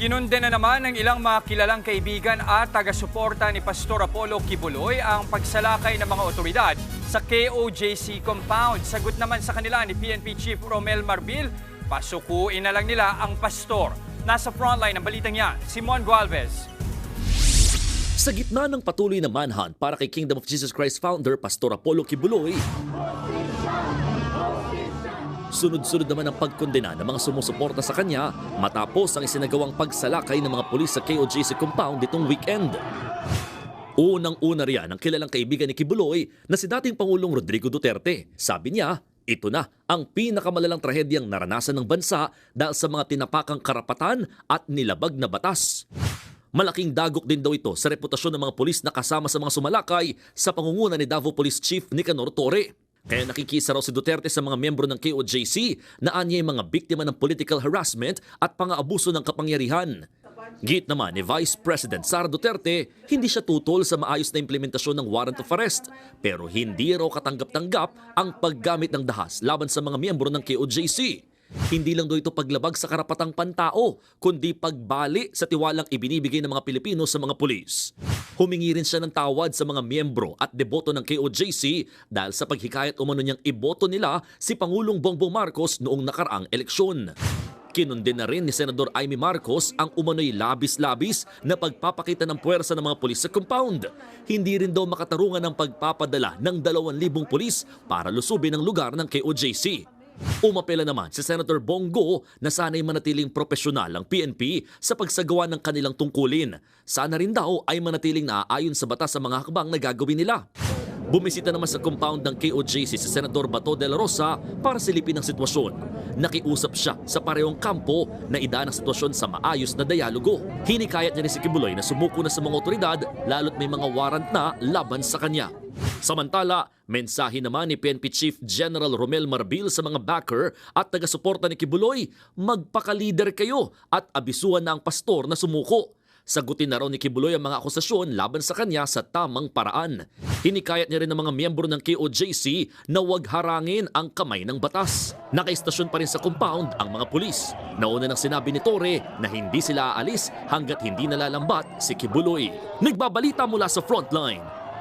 Kinunde na naman ng ilang mga kilalang kaibigan at taga-suporta ni Pastor Apollo Kibuloy ang pagsalakay ng mga otoridad sa KOJC compound. Sagot naman sa kanila ni PNP Chief Romel Marbil, pasukuin na lang nila ang pastor. Nasa frontline ng balitang yan, Simon Gualvez. Sa gitna ng patuloy na manhunt para kay Kingdom of Jesus Christ founder Pastor Apollo Kibuloy, sunod-sunod naman ang pagkondena ng mga sumusuporta sa kanya matapos ang isinagawang pagsalakay ng mga pulis sa KOJC compound itong weekend. Unang-una riyan ang kilalang kaibigan ni Kibuloy na si dating Pangulong Rodrigo Duterte. Sabi niya, ito na ang pinakamalalang trahedyang naranasan ng bansa dahil sa mga tinapakang karapatan at nilabag na batas. Malaking dagok din daw ito sa reputasyon ng mga pulis na kasama sa mga sumalakay sa pangunguna ni Davao Police Chief Nicanor Torre. Kaya nakikisa raw si Duterte sa mga miyembro ng KOJC na anya mga biktima ng political harassment at pang-aabuso ng kapangyarihan. Git naman ni Vice President Sara Duterte, hindi siya tutol sa maayos na implementasyon ng warrant of arrest pero hindi raw katanggap-tanggap ang paggamit ng dahas laban sa mga miyembro ng KOJC. Hindi lang daw ito paglabag sa karapatang pantao, kundi pagbali sa tiwalang ibinibigay ng mga Pilipino sa mga pulis. Humingi rin siya ng tawad sa mga miyembro at deboto ng KOJC dahil sa paghikayat umano niyang iboto nila si Pangulong Bongbong Marcos noong nakaraang eleksyon. Kinundi na rin ni Senador Amy Marcos ang umano'y labis-labis na pagpapakita ng puwersa ng mga pulis sa compound. Hindi rin daw makatarungan ang pagpapadala ng 2,000 pulis para lusubin ang lugar ng KOJC. Umapela naman si Senator Bongo na sana'y manatiling profesional ang PNP sa pagsagawa ng kanilang tungkulin. Sana rin daw ay manatiling naaayon sa batas sa mga hakbang na gagawin nila. Bumisita naman sa compound ng KOJC si Senador Bato de la Rosa para silipin ang sitwasyon. Nakiusap siya sa parehong kampo na idaan ang sitwasyon sa maayos na dialogo. Hinikayat niya rin si Kibuloy na sumuko na sa mga otoridad lalo't may mga warrant na laban sa kanya. Samantala, mensahe naman ni PNP Chief General Romel Marbil sa mga backer at taga-suporta ni Kibuloy, magpaka-leader kayo at abisuhan na ang pastor na sumuko. Sagutin na raw ni Kibuloy ang mga akusasyon laban sa kanya sa tamang paraan. Hinikayat niya rin ng mga miyembro ng KOJC na huwag harangin ang kamay ng batas. Nakaistasyon pa rin sa compound ang mga pulis. Nauna nang sinabi ni Torre na hindi sila aalis hanggat hindi nalalambat si Kibuloy. Nagbabalita mula sa frontline,